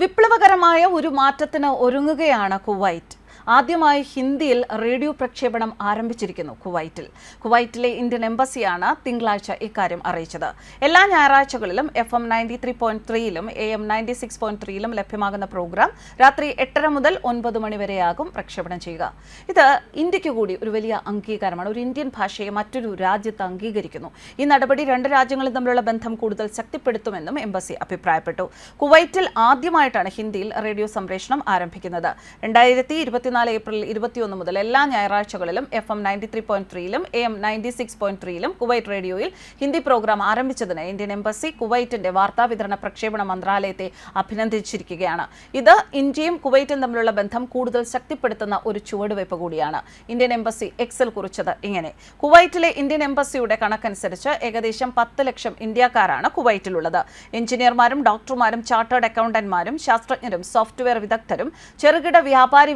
വിപ്ലവകരമായ ഒരു മാറ്റത്തിന് ഒരുങ്ങുകയാണ് കുവൈറ്റ്. ആദ്യമായി ഹിന്ദിയിൽ റേഡിയോ പ്രക്ഷേപണം ആരംഭിച്ചിരിക്കുന്നു കുവൈറ്റിൽ. കുവൈറ്റിലെ ഇന്ത്യൻ എംബസിയാണ് തിങ്കളാഴ്ച ഇക്കാര്യം അറിയിച്ചത്. എല്ലാ ഞായറാഴ്ചകളിലും F M ninety three point ത്രീയിലും A M ninety six point ത്രീയിലും ലഭ്യമാകുന്ന പ്രോഗ്രാം രാത്രി എട്ടര മുതൽ ഒൻപത് മണി വരെയാകും പ്രക്ഷേപണം ചെയ്യുക. ഇത് ഇന്ത്യയ്ക്ക് കൂടി ഒരു വലിയ അംഗീകാരമാണ്. ഒരു ഇന്ത്യൻ ഭാഷയെ മറ്റൊരു രാജ്യത്ത് അംഗീകരിക്കുന്നു. ഈ നടപടി രണ്ട് രാജ്യങ്ങളും തമ്മിലുള്ള ബന്ധം കൂടുതൽ ശക്തിപ്പെടുത്തുമെന്നും എംബസി അഭിപ്രായപ്പെട്ടു. കുവൈറ്റിൽ ആദ്യമായിട്ടാണ് ഹിന്ദിയിൽ റേഡിയോ സംപ്രേഷണം ആരംഭിക്കുന്നത്. രണ്ടായിരത്തി ഇരുപത്തിനാല് ഏപ്രിൽ ഇരുപത്തിയൊന്ന് മുതൽ എല്ലാ ഞായറാഴ്ചകളിലും F M ninety three point ത്രീയിലും A M ninety six point ത്രീയിലും Kuwait റേഡിയോയിൽ ഹിന്ദി പ്രോഗ്രാം ആരംഭിച്ചതിന് ഇന്ത്യൻ എംബസി കുവൈറ്റിന്റെ വാർത്താ വിതരണ പ്രക്ഷേപണ മന്ത്രാലയത്തെ അഭിനന്ദിച്ചിരിക്കുകയാണ്. ഇത് ഇന്ത്യയും കുവൈറ്റും തമ്മിലുള്ള ബന്ധം കൂടുതൽ ശക്തിപ്പെടുത്തുന്ന ഒരു ചുവടുവയ്പ് കൂടിയാണ്. ഇന്ത്യൻ എംബസി എക്സൽ കുറിച്ചത് ഇങ്ങനെ. കുവൈറ്റിലെ ഇന്ത്യൻ എംബസിയുടെ കണക്കനുസരിച്ച് ഏകദേശം പത്ത് ലക്ഷം ഇന്ത്യക്കാരാണ് കുവൈറ്റിലുള്ളത്. എഞ്ചിനീയർമാരും ഡോക്ടർമാരും ചാർട്ടേഡ് അക്കൗണ്ടന്റ്മാരും ശാസ്ത്രജ്ഞരും സോഫ്റ്റ്വെയർ വിദഗ്ധരും ചെറുകിട വ്യാപാരി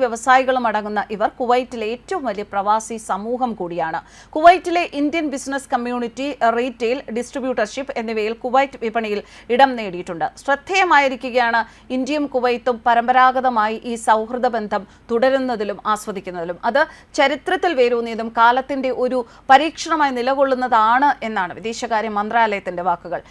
വ്യവസായികളും അടങ്ങുന്ന ഇവർ കുവൈറ്റിലെ ഏറ്റവും വലിയ പ്രവാസി സമൂഹം കൂടിയാണ്. കുവൈറ്റിലെ Indian business community retail distributorship എന്നിവയിൽ കുവൈറ്റ് വിപണിയിൽ ഇടം നേടിയിട്ടുണ്ട്. ശ്രദ്ധേയമായിരിക്കുകയാണ് ഇന്ത്യയും കുവൈത്തും പരമ്പരാഗതമായി ഈ സൗഹൃദ ബന്ധം തുടരുന്നതിലും ആസ്വദിക്കുന്നതിലും. അത് ചരിത്രത്തിൽ വേരൂന്നിയതും കാലത്തിന്റെ ഒരു പരീക്ഷണമായി നിലകൊള്ളുന്നതാണ് എന്നാണ് വിദേശകാര്യ മന്ത്രാലയത്തിന്റെ വാക്കുകൾ.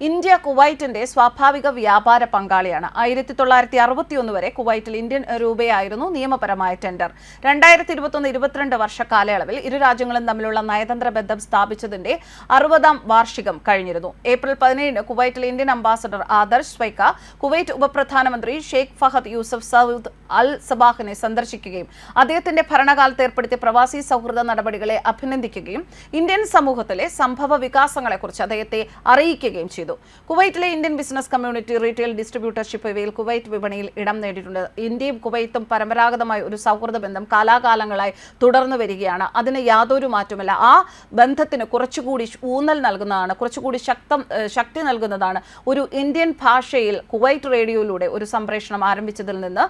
ഇന്ത്യ കുവൈറ്റിന്റെ സ്വാഭാവിക വ്യാപാര പങ്കാളിയാണ്. ആയിരത്തി തൊള്ളായിരത്തി അറുപത്തിയൊന്ന് വരെ കുവൈറ്റിൽ ഇന്ത്യൻ രൂപയായിരുന്നു നിയമപരമായ ടെൻഡർ. രണ്ടായിരത്തി ഇരുപത്തൊന്ന് ഇരുപത്തിരണ്ട് വർഷ കാലയളവിൽ ഇരു രാജ്യങ്ങളും തമ്മിലുള്ള നയതന്ത്ര ബന്ധം സ്ഥാപിച്ചതിന്റെ അറുപതാം വാർഷികം കഴിഞ്ഞിരുന്നു. ഏപ്രിൽ പതിനേഴിന് കുവൈറ്റിലെ Indian ambassador Adarsh Swaika Kuwait ഉപപ്രധാനമന്ത്രി Sheikh Fahad Yusuf Saud Al സബാഹിനെ സന്ദർശിക്കുകയും അദ്ദേഹത്തിന്റെ ഭരണകാലത്ത് ഏർപ്പെടുത്തിയ പ്രവാസി സൗഹൃദ നടപടികളെ അഭിനന്ദിക്കുകയും ഇന്ത്യൻ സമൂഹത്തിലെ സംഭവ വികാസങ്ങളെക്കുറിച്ച് അദ്ദേഹത്തെ അറിയിക്കുകയും ചെയ്തു. കുവൈറ്റിലെ Indian business community retail distributorship ഇവയിൽ കുവൈറ്റ് വിപണിയിൽ ഇടം നേടിയിട്ടുണ്ട്. ഇന്ത്യയും കുവൈത്തും പരമ്പരാഗതമായ ഒരു സൗഹൃദ ബന്ധം കാലാകാലങ്ങളായി തുടർന്നു വരികയാണ്. അതിന് യാതൊരു മാറ്റമില്ല ആ ബന്ധത്തിന് കുറച്ചുകൂടി ഊന്നൽ നൽകുന്നതാണ് കുറച്ചുകൂടി ശക്തം ശക്തി നൽകുന്നതാണ് ഒരു ഇന്ത്യൻ ഭാഷയിൽ കുവൈറ്റ് റേഡിയോയിലൂടെ ഒരു സംപ്രേഷണം ആരംഭിച്ചതിൽ നിന്ന്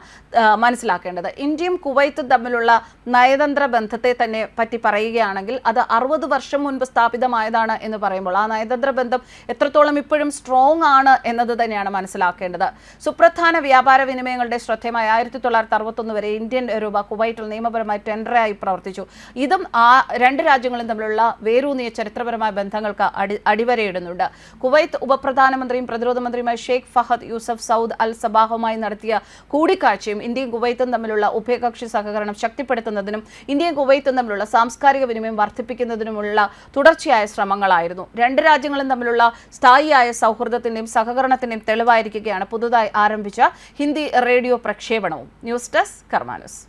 മനസ്സിലാക്കേണ്ടത്. ഇന്ത്യയും കുവൈത്തും തമ്മിലുള്ള നയതന്ത്ര ബന്ധത്തെ തന്നെ പറ്റി പറയുകയാണെങ്കിൽ അത് അറുപത് വർഷം മുൻപ് സ്ഥാപിതമായതാണ് എന്ന് പറയുമ്പോൾ ആ നയതന്ത്ര ബന്ധം എത്രത്തോളം ഇപ്പോഴും സ്ട്രോങ് ആണ് എന്നത് തന്നെയാണ് മനസ്സിലാക്കേണ്ടത്. സുപ്രധാന വ്യാപാര വിനിമയങ്ങളുടെ ശ്രദ്ധേയമായ ആയിരത്തി തൊള്ളായിരത്തി അറുപത്തൊന്ന് വരെ ഇന്ത്യൻ രൂപ കുവൈറ്റിൽ നിയമപരമായി ടെൻഡറായി പ്രവർത്തിച്ചു. ഇതും ആ രണ്ട് രാജ്യങ്ങളും തമ്മിലുള്ള വേരൂന്നിയ ചരിത്രപരമായ ബന്ധങ്ങൾക്ക് അടി അടിവരയിടുന്നുണ്ട്. കുവൈത്ത് ഉപപ്രധാനമന്ത്രിയും പ്രതിരോധ മന്ത്രിയുമായ Sheikh Fahad Yusuf Saud Al സബാഹുമായി നടത്തിയ കൂടിക്കാഴ്ചയും ഇന്ത്യയും കുവൈത്തും തമ്മിലുള്ള ഉഭയകക്ഷി സഹകരണം ശക്തിപ്പെടുത്തുന്നതിനും ഇന്ത്യയും കുവൈത്തും തമ്മിലുള്ള സാംസ്കാരിക വിനിമയം വർദ്ധിപ്പിക്കുന്നതിനുമുള്ള തുടർച്ചയായ ശ്രമങ്ങളായിരുന്നു. രണ്ട് രാജ്യങ്ങളും തമ്മിലുള്ള സ്ഥായിയായ സൗഹൃദത്തിന്റെയും സഹകരണത്തിന്റെയും തെളിവായിരിക്കുകയാണ് പുതുതായി ആരംഭിച്ച ഹിന്ദി റേഡിയോ പ്രക്ഷേപണവും. News desk കർമാനുസ്.